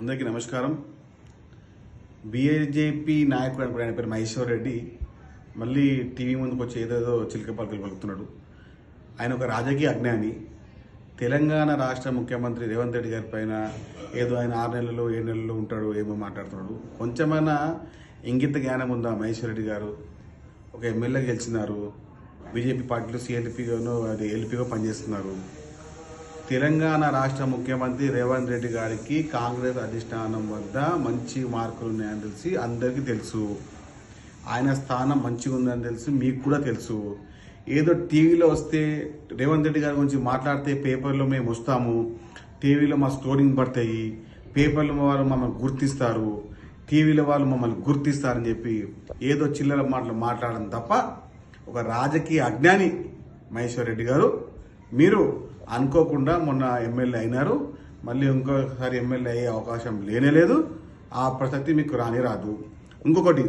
అందరికీ నమస్కారం. బీఏజేపీ నాయకుడు అనుకున్న ఆయన పేరు మహేశ్వర్ రెడ్డి. మళ్ళీ టీవీ ముందుకు వచ్చి ఏదేదో చిలక పలకలు పలుకుతున్నాడు. ఆయన ఒక రాజకీయ అజ్ఞాని. తెలంగాణ రాష్ట్ర ముఖ్యమంత్రి రేవంత్ రెడ్డి గారి పైన ఏదో ఆయన ఆరు నెలలు ఏడు నెలలు ఉంటాడు ఏమో మాట్లాడుతున్నాడు. కొంచెమైనా ఇంగిత జ్ఞానం ఉందా మహేశ్వర్ రెడ్డి గారు? ఒక ఎమ్మెల్యే గెలిచినారు. బీజేపీ పార్టీలో సిఎల్పీగాను అది ఎల్పీగా పనిచేస్తున్నారు. తెలంగాణ రాష్ట్ర ముఖ్యమంత్రి రేవంత్ రెడ్డి గారికి కాంగ్రెస్ అధిష్టానం వద్ద మంచి మార్కులు ఉన్నాయని తెలిసి అందరికీ తెలుసు. ఆయన స్థానం మంచిగా ఉందని తెలుసు మీకు కూడా తెలుసు. ఏదో టీవీలో వస్తే రేవంత్ రెడ్డి గారి గురించి మాట్లాడితే పేపర్లో మేము వస్తాము. టీవీలో మా స్టోరింగ్ పడతాయి. పేపర్లో వాళ్ళు మమ్మల్ని గుర్తిస్తారు. టీవీలో వాళ్ళు మమ్మల్ని గుర్తిస్తారని చెప్పి ఏదో చిల్లర మాటలు మాట్లాడడం తప్ప ఒక రాజకీయ అజ్ఞాని మహేశ్వర్ రెడ్డి గారు మీరు అనుకోకుండా మొన్న ఎమ్మెల్యే అయినారు. మళ్ళీ ఇంకోసారి ఎమ్మెల్యే అయ్యే అవకాశం లేనే లేదు. ఆ ప్రసక్తి మీకు రాని రాదు. ఇంకొకటి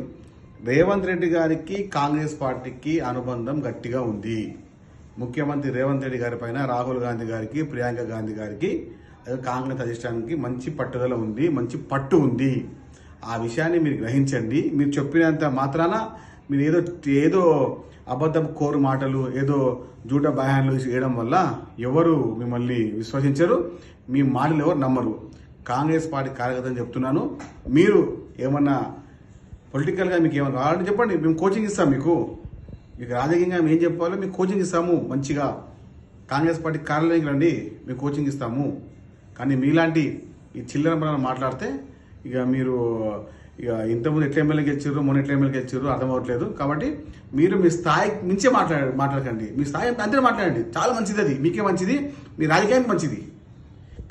రేవంత్ రెడ్డి గారికి కాంగ్రెస్ పార్టీకి అనుబంధం గట్టిగా ఉంది. ముఖ్యమంత్రి రేవంత్ రెడ్డి గారి పైన రాహుల్ గాంధీ గారికి ప్రియాంక గాంధీ గారికి కాంగ్రెస్ అధిష్టానానికి మంచి పట్టుదల ఉంది మంచి పట్టు ఉంది. ఆ విషయాన్ని మీరు గ్రహించండి. మీరు చెప్పినంత మాత్రాన మీరు ఏదో ఏదో అబద్ధం కోరు మాటలు ఏదో జూట బయాన్లు చేయడం వల్ల ఎవరు మిమ్మల్ని విశ్వసించరు మీ మాటలు ఎవరు నమ్మరు. కాంగ్రెస్ పార్టీ కార్యకర్తలు చెప్తున్నాను. మీరు ఏమన్నా పొలిటికల్గా మీకు ఏమైనా కావాలంటే చెప్పండి. మేము కోచింగ్ ఇస్తాం మీకు. మీకు రాజకీయంగా మేము ఏం చెప్పాలో మీకు కోచింగ్ ఇస్తాము మంచిగా. కాంగ్రెస్ పార్టీ కార్యాలయానికి రండి మీకు కోచింగ్ ఇస్తాము. కానీ మీలాంటి ఈ చిల్లర మాట్లాడితే ఇక మీరు ఇక ఇంతకుముందు ఎట్లా ఎమ్మెల్యే గెలిచారు మొన్న ఎట్లా ఎమ్మెల్యే గెలిచారు అర్థం అవ్వట్లేదు. కాబట్టి మీరు మీ స్థాయి మించే మాట్లాడ మాట్లాడకండి. మీ స్థాయి అంతే మాట్లాడండి. చాలా మంచిది అది. మీకే మంచిది. మీ రాజకీయానికి మంచిది.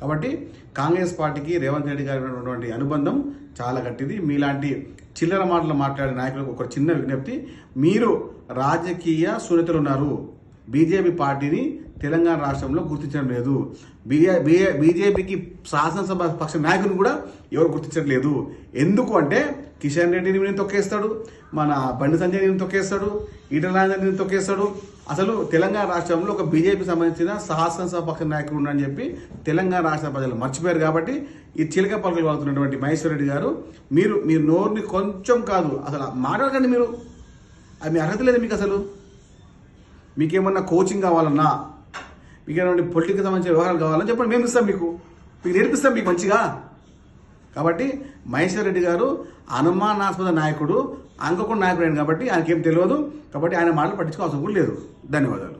కాబట్టి కాంగ్రెస్ పార్టీకి రేవంత్ రెడ్డి గారి ఉన్నటువంటి అనుబంధం చాలా గట్టిది. మీలాంటి చిల్లర మాటలు మాట్లాడే నాయకులకు ఒక చిన్న విజ్ఞప్తి. మీరు రాజకీయ శూన్యతలు ఉన్నారు. బీజేపీ పార్టీని తెలంగాణ రాష్ట్రంలో గుర్తించడం లేదు. బీజే- బీజేపీకి శాసనసభ పక్ష నాయకుని కూడా ఎవరు గుర్తించడం లేదు. ఎందుకు అంటే కిషన్ రెడ్డిని నేను తొక్కేస్తాడు మన బండి సంజయ్ నేను తొక్కేస్తాడు ఈటల రాజేందర్ నేను తొక్కేస్తాడు. అసలు తెలంగాణ రాష్ట్రంలో ఒక బీజేపీ సంబంధించిన శాసనసభ పక్ష నాయకుడు ఉన్నాడని చెప్పి తెలంగాణ రాష్ట్ర ప్రజలు మర్చిపోయారు కాబట్టి ఈ చిలక పలుకలు వాడుతున్నటువంటి మహేశ్వర్ రెడ్డి గారు మీరు మీ నోరుని కొంచెం కాదు అసలు మాట్లాడకండి మీరు. అది మీ అర్హత లేదు మీకు అసలు. మీకేమన్నా కోచింగ్ కావాలన్నా మీకు ఏమైనా పొలిటికల్ సంబంధించిన వ్యవహారాలు కావాలని చెప్పండి. మేము ఇస్తాం మీకు. మీకు నేర్పిస్తాం మీకు మంచిగా. కాబట్టి మహేశ్వర్ రెడ్డి గారు అనుమానాస్పద నాయకుడు అంకకుండా నాయకుడు కాబట్టి ఆయనకేం తెలియదు. కాబట్టి ఆయన మాటలు పట్టించుకోవాల్సిన కూడా లేదు. ధన్యవాదాలు.